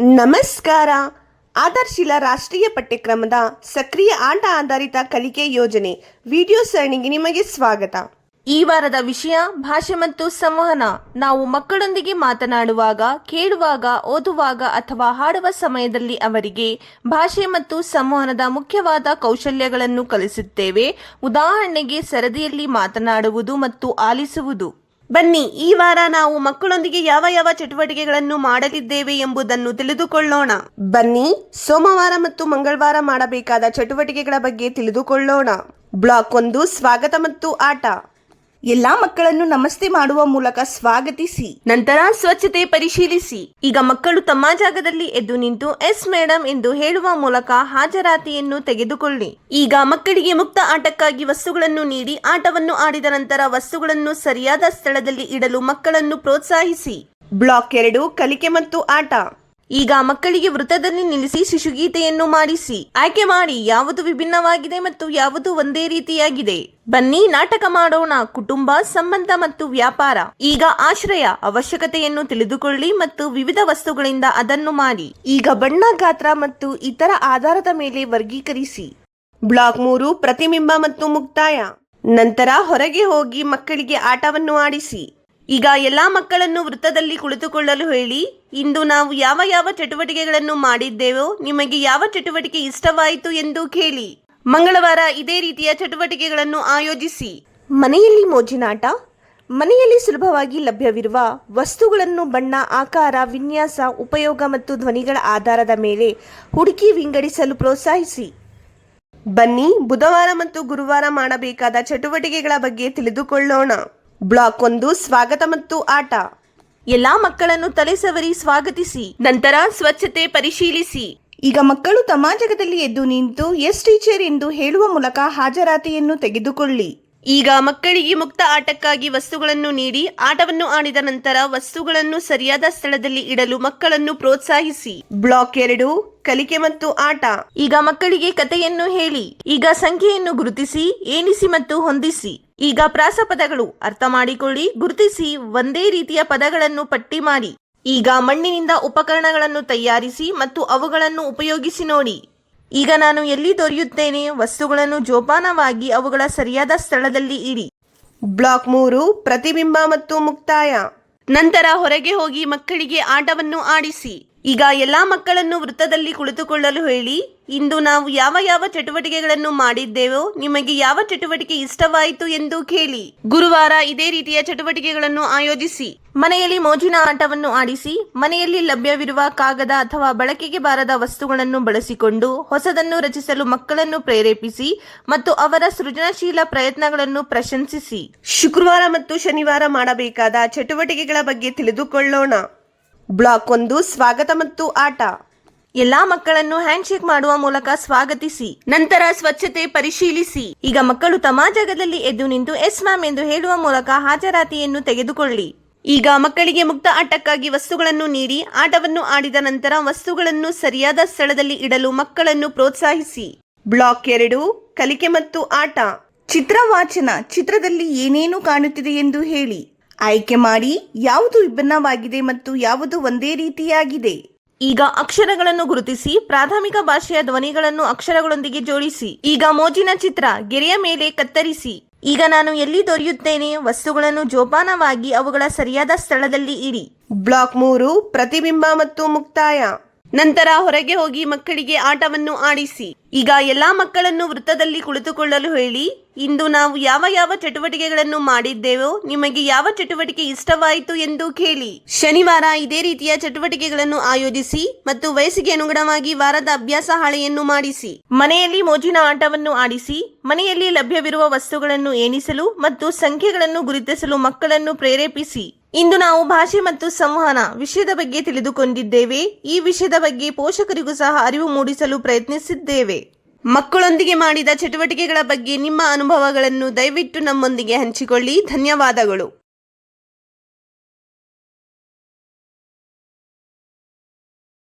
ನಮಸ್ಕಾರ. ಆಧಾರ್ಶೀಲ ರಾಷ್ಟ್ರೀಯ ಪಠ್ಯಕ್ರಮದ ಸಕ್ರಿಯ ಆಟ ಆಧಾರಿತ ಕಲಿಕೆ ಯೋಜನೆ ವಿಡಿಯೋ ಸರಣಿಗೆ ನಿಮಗೆ ಸ್ವಾಗತ. ಈ ವಾರದ ವಿಷಯ ಭಾಷೆ ಮತ್ತು ಸಂವಹನ. ನಾವು ಮಕ್ಕಳೊಂದಿಗೆ ಮಾತನಾಡುವಾಗ, ಕೇಳುವಾಗ, ಓದುವಾಗ ಅಥವಾ ಹಾಡುವ ಸಮಯದಲ್ಲಿ ಅವರಿಗೆ ಭಾಷೆ ಮತ್ತು ಸಂವಹನದ ಮುಖ್ಯವಾದ ಕೌಶಲ್ಯಗಳನ್ನು ಕಲಿಸುತ್ತೇವೆ. ಉದಾಹರಣೆಗೆ ಸರದಿಯಲ್ಲಿ ಮಾತನಾಡುವುದು ಮತ್ತು ಆಲಿಸುವುದು. ಬನ್ನಿ, ಈ ವಾರ ನಾವು ಮಕ್ಕಳೊಂದಿಗೆ ಯಾವ ಯಾವ ಚಟುವಟಿಕೆಗಳನ್ನು ಮಾಡಲಿದ್ದೇವೆ ಎಂಬುದನ್ನು ತಿಳಿದುಕೊಳ್ಳೋಣ. ಬನ್ನಿ, ಸೋಮವಾರ ಮತ್ತು ಮಂಗಳವಾರ ಮಾಡಬೇಕಾದ ಚಟುವಟಿಕೆಗಳ ಬಗ್ಗೆ ತಿಳಿದುಕೊಳ್ಳೋಣ. ಬ್ಲಾಕ್ ಒಂದು, ಸ್ವಾಗತ ಮತ್ತು ಆಟ. ಎಲ್ಲಾ ಮಕ್ಕಳನ್ನು ನಮಸ್ತೆ ಮಾಡುವ ಮೂಲಕ ಸ್ವಾಗತಿಸಿ. ನಂತರ ಸ್ವಚ್ಛತೆ ಪರಿಶೀಲಿಸಿ. ಈಗ ಮಕ್ಕಳು ತಮ್ಮ ಜಾಗದಲ್ಲಿ ಎದ್ದು ನಿಂತು, ಎಸ್ ಮೇಡಮ್ ಎಂದು ಹೇಳುವ ಮೂಲಕ ಹಾಜರಾತಿಯನ್ನು ತೆಗೆದುಕೊಳ್ಳಿ. ಈಗ ಮಕ್ಕಳಿಗೆ ಮುಕ್ತ ಆಟಕ್ಕಾಗಿ ವಸ್ತುಗಳನ್ನು ನೀಡಿ, ಆಟವನ್ನು ಆಡಿದ ನಂತರ ವಸ್ತುಗಳನ್ನು ಸರಿಯಾದ ಸ್ಥಳದಲ್ಲಿ ಇಡಲು ಮಕ್ಕಳನ್ನು ಪ್ರೋತ್ಸಾಹಿಸಿ. ಬ್ಲಾಕ್ ಎರಡು, ಕಲಿಕೆ ಮತ್ತು ಆಟ. ಈಗ ಮಕ್ಕಳಿಗೆ ವೃತ್ತದಲ್ಲಿ ನಿಲ್ಲಿಸಿ ಶಿಶುಗೀತೆಯನ್ನು ಮಾಡಿಸಿ. ಆಯ್ಕೆ ಮಾಡಿ, ಯಾವುದು ವಿಭಿನ್ನವಾಗಿದೆ ಮತ್ತು ಯಾವುದು ಒಂದೇ ರೀತಿಯಾಗಿದೆ. ಬನ್ನಿ ನಾಟಕ ಮಾಡೋಣ, ಕುಟುಂಬ, ಸಂಬಂಧ ಮತ್ತು ವ್ಯಾಪಾರ. ಈಗ ಆಶ್ರಯ, ಅವಶ್ಯಕತೆಯನ್ನು ತಿಳಿದುಕೊಳ್ಳಿ ಮತ್ತು ವಿವಿಧ ವಸ್ತುಗಳಿಂದ ಅದನ್ನು ಮಾಡಿ. ಈಗ ಬಣ್ಣ, ಗಾತ್ರ ಮತ್ತು ಇತರ ಆಧಾರದ ಮೇಲೆ ವರ್ಗೀಕರಿಸಿ. ಬ್ಲಾಕ್ ಮೂರು, ಪ್ರತಿಬಿಂಬ ಮತ್ತು ಮುಕ್ತಾಯ. ನಂತರ ಹೊರಗೆ ಹೋಗಿ ಮಕ್ಕಳಿಗೆ ಆಟವನ್ನು ಆಡಿಸಿ. ಈಗ ಎಲ್ಲ ಮಕ್ಕಳನ್ನು ವೃತ್ತದಲ್ಲಿ ಕುಳಿತುಕೊಳ್ಳಲು ಹೇಳಿ, ಇಂದು ನಾವು ಯಾವ ಯಾವ ಚಟುವಟಿಕೆಗಳನ್ನು ಮಾಡಿದ್ದೇವೋ ನಿಮಗೆ ಯಾವ ಚಟುವಟಿಕೆ ಇಷ್ಟವಾಯಿತು ಎಂದು ಕೇಳಿ. ಮಂಗಳವಾರ ಇದೇ ರೀತಿಯ ಚಟುವಟಿಕೆಗಳನ್ನು ಆಯೋಜಿಸಿ. ಮನೆಯಲ್ಲಿ ಮೋಜಿನಾಟ, ಮನೆಯಲ್ಲಿ ಸುಲಭವಾಗಿ ಲಭ್ಯವಿರುವ ವಸ್ತುಗಳನ್ನು, ಬಣ್ಣ, ಆಕಾರ, ವಿನ್ಯಾಸ, ಉಪಯೋಗ ಮತ್ತು ಧ್ವನಿಗಳ ಆಧಾರದ ಮೇಲೆ ಹುಡುಕಿ ವಿಂಗಡಿಸಲು ಪ್ರೋತ್ಸಾಹಿಸಿ. ಬನ್ನಿ, ಬುಧವಾರ ಮತ್ತು ಗುರುವಾರ ಮಾಡಬೇಕಾದ ಚಟುವಟಿಕೆಗಳ ಬಗ್ಗೆ ತಿಳಿದುಕೊಳ್ಳೋಣ. ಬ್ಲಾಕ್ ಒಂದು ಸ್ವಾಗತ ಮತ್ತು ಆಟ. ಎಲ್ಲಾ ಮಕ್ಕಳನ್ನು ತಲೆ ಸವರಿ ಸ್ವಾಗತಿಸಿ ನಂತರ ಸ್ವಚ್ಛತೆ ಪರಿಶೀಲಿಸಿ. ಈಗ ಮಕ್ಕಳು ತಮ್ಮ ಜಾಗದಲ್ಲಿ ಎದ್ದು ನಿಂತು ಎಸ್ ಟೀಚರ್ ಎಂದು ಹೇಳುವ ಮೂಲಕ ಹಾಜರಾತಿಯನ್ನು ತೆಗೆದುಕೊಳ್ಳಿ. ಈಗ ಮಕ್ಕಳಿಗೆ ಮುಕ್ತ ಆಟಕ್ಕಾಗಿ ವಸ್ತುಗಳನ್ನು ನೀಡಿ ಆಟವನ್ನು ಆಡಿದ ನಂತರ ವಸ್ತುಗಳನ್ನು ಸರಿಯಾದ ಸ್ಥಳದಲ್ಲಿ ಇಡಲು ಮಕ್ಕಳನ್ನು ಪ್ರೋತ್ಸಾಹಿಸಿ. ಬ್ಲಾಕ್ ಎರಡು ಕಲಿಕೆ ಮತ್ತು ಆಟ. ಈಗ ಮಕ್ಕಳಿಗೆ ಕಥೆಯನ್ನು ಹೇಳಿ ಈಗ ಸಂಖ್ಯೆಯನ್ನು ಗುರುತಿಸಿ ಏಣಿಸಿ ಮತ್ತು ಹೊಂದಿಸಿ. ಈಗ ಪ್ರಾಸಪದಗಳು ಅರ್ಥ ಮಾಡಿಕೊಳ್ಳಿ, ಗುರುತಿಸಿ, ಒಂದೇ ರೀತಿಯ ಪದಗಳನ್ನು ಪಟ್ಟಿ ಮಾಡಿ. ಈಗ ಮಣ್ಣಿನಿಂದ ಉಪಕರಣಗಳನ್ನು ತಯಾರಿಸಿ ಮತ್ತು ಅವುಗಳನ್ನು ಉಪಯೋಗಿಸಿ ನೋಡಿ. ಈಗ ನಾನು ಎಲ್ಲಿ ದೊರೆಯುತ್ತೇನೆ, ವಸ್ತುಗಳನ್ನು ಜೋಪಾನವಾಗಿ ಅವುಗಳ ಸರಿಯಾದ ಸ್ಥಳದಲ್ಲಿ ಇಡಿ. ಬ್ಲಾಕ್ ಮೂರು, ಪ್ರತಿಬಿಂಬ ಮತ್ತು ಮುಕ್ತಾಯ. ನಂತರ ಹೊರಗೆ ಹೋಗಿ ಮಕ್ಕಳಿಗೆ ಆಟವನ್ನು ಆಡಿಸಿ. ಈಗ ಎಲ್ಲ ಮಕ್ಕಳನ್ನು ವೃತ್ತದಲ್ಲಿ ಕುಳಿತುಕೊಳ್ಳಲು ಹೇಳಿ, ಇಂದು ನಾವು ಯಾವ ಯಾವ ಚಟುವಟಿಕೆಗಳನ್ನು ಮಾಡಿದ್ದೇವೋ, ನಿಮಗೆ ಯಾವ ಚಟುವಟಿಕೆ ಇಷ್ಟವಾಯಿತು ಎಂದು ಕೇಳಿ. ಗುರುವಾರ ಇದೇ ರೀತಿಯ ಚಟುವಟಿಕೆಗಳನ್ನು ಆಯೋಜಿಸಿ, ಮನೆಯಲ್ಲಿ ಮೋಜಿನ ಆಟವನ್ನು ಆಡಿಸಿ, ಮನೆಯಲ್ಲಿ ಲಭ್ಯವಿರುವ ಕಾಗದ ಅಥವಾ ಬಳಕೆಗೆ ಬಾರದ ವಸ್ತುಗಳನ್ನು ಬಳಸಿಕೊಂಡು ಹೊಸದನ್ನು ರಚಿಸಲು ಮಕ್ಕಳನ್ನು ಪ್ರೇರೇಪಿಸಿ ಮತ್ತು ಅವರ ಸೃಜನಶೀಲ ಪ್ರಯತ್ನಗಳನ್ನು ಪ್ರಶಂಸಿಸಿ. ಶುಕ್ರವಾರ ಮತ್ತು ಶನಿವಾರ ಮಾಡಬೇಕಾದ ಚಟುವಟಿಕೆಗಳ ಬಗ್ಗೆ ತಿಳಿದುಕೊಳ್ಳೋಣ. ಬ್ಲಾಕ್ ಒಂದು, ಸ್ವಾಗತ ಮತ್ತು ಆಟ. ಎಲ್ಲಾ ಮಕ್ಕಳನ್ನು ಹ್ಯಾಂಡ್ಶೇಕ್ ಮಾಡುವ ಮೂಲಕ ಸ್ವಾಗತಿಸಿ. ನಂತರ ಸ್ವಚ್ಛತೆ ಪರಿಶೀಲಿಸಿ. ಈಗ ಮಕ್ಕಳು ತಮ್ಮ ಜಾಗದಲ್ಲಿ ಎದ್ದು ನಿಂತು ಎಸ್ ಮ್ಯಾಮ್ ಎಂದು ಹೇಳುವ ಮೂಲಕ ಹಾಜರಾತಿಯನ್ನು ತೆಗೆದುಕೊಳ್ಳಿ. ಈಗ ಮಕ್ಕಳಿಗೆ ಮುಕ್ತ ಆಟಕ್ಕಾಗಿ ವಸ್ತುಗಳನ್ನು ನೀಡಿ, ಆಟವನ್ನು ಆಡಿದ ನಂತರ ವಸ್ತುಗಳನ್ನು ಸರಿಯಾದ ಸ್ಥಳದಲ್ಲಿ ಇಡಲು ಮಕ್ಕಳನ್ನು ಪ್ರೋತ್ಸಾಹಿಸಿ. ಬ್ಲಾಕ್ ಎರಡು, ಕಲಿಕೆ ಮತ್ತು ಆಟ. ಚಿತ್ರವಾಚನ ಚಿತ್ರದಲ್ಲಿ ಏನೇನು ಕಾಣುತ್ತಿದೆ ಎಂದು ಹೇಳಿ. ಆಯ್ಕೆ ಮಾಡಿ ಯಾವುದು ವಿಭಿನ್ನವಾಗಿದೆ ಮತ್ತು ಯಾವುದು ಒಂದೇ ರೀತಿಯಾಗಿದೆ. ಈಗ ಅಕ್ಷರಗಳನ್ನು ಗುರುತಿಸಿ, ಪ್ರಾಥಮಿಕ ಭಾಷೆಯ ಧ್ವನಿಗಳನ್ನು ಅಕ್ಷರಗಳೊಂದಿಗೆ ಜೋಡಿಸಿ, ಈಗ ಮೋಜಿನ ಚಿತ್ರ ಗೆರೆಯ ಮೇಲೆ ಕತ್ತರಿಸಿ. ಈಗ ನಾನು ಎಲ್ಲಿ ದೊರೆಯುತ್ತೇನೆ, ವಸ್ತುಗಳನ್ನು ಜೋಪಾನವಾಗಿ ಅವುಗಳ ಸರಿಯಾದ ಸ್ಥಳದಲ್ಲಿ ಇಡಿ. ಬ್ಲಾಕ್ ಮೂರು, ಪ್ರತಿಬಿಂಬ ಮತ್ತು ಮುಕ್ತಾಯ. ನಂತರ ಹೊರಗೆ ಹೋಗಿ ಮಕ್ಕಳಿಗೆ ಆಟವನ್ನು ಆಡಿಸಿ. ಈಗ ಎಲ್ಲಾ ಮಕ್ಕಳನ್ನು ವೃತ್ತದಲ್ಲಿ ಕುಳಿತುಕೊಳ್ಳಲು ಹೇಳಿ, ಇಂದು ನಾವು ಯಾವ ಯಾವ ಚಟುವಟಿಕೆಗಳನ್ನು ಮಾಡಿದ್ದೇವೋ, ನಿಮಗೆ ಯಾವ ಚಟುವಟಿಕೆ ಇಷ್ಟವಾಯಿತು ಎಂದು ಕೇಳಿ. ಶನಿವಾರ ಇದೇ ರೀತಿಯ ಚಟುವಟಿಕೆಗಳನ್ನು ಆಯೋಜಿಸಿ ಮತ್ತು ವಯಸ್ಸಿಗೆ ಅನುಗುಣವಾಗಿ ವಾರದ ಅಭ್ಯಾಸ ಹಾಳೆಯನ್ನು ಮಾಡಿಸಿ. ಮನೆಯಲ್ಲಿ ಮೋಜಿನ ಆಟವನ್ನು ಆಡಿಸಿ, ಮನೆಯಲ್ಲಿ ಲಭ್ಯವಿರುವ ವಸ್ತುಗಳನ್ನು ಎಣಿಸಲು ಮತ್ತು ಸಂಖ್ಯೆಗಳನ್ನು ಗುರುತಿಸಲು ಮಕ್ಕಳನ್ನು ಪ್ರೇರೇಪಿಸಿ. ಇಂದು ನಾವು ಭಾಷೆ ಮತ್ತು ಸಂವಹನ ವಿಷಯದ ಬಗ್ಗೆ ತಿಳಿದುಕೊಂಡಿದ್ದೇವೆ. ಈ ವಿಷಯದ ಬಗ್ಗೆ ಪೋಷಕರಿಗೂ ಸಹ ಅರಿವು ಮೂಡಿಸಲು ಪ್ರಯತ್ನಿಸಿದ್ದೇವೆ. ಮಕ್ಕಳೊಂದಿಗೆ ಮಾಡಿದ ಚಟುವಟಿಕೆಗಳ ಬಗ್ಗೆ ನಿಮ್ಮ ಅನುಭವಗಳನ್ನು ದಯವಿಟ್ಟು ನಮ್ಮೊಂದಿಗೆ ಹಂಚಿಕೊಳ್ಳಿ. ಧನ್ಯವಾದಗಳು.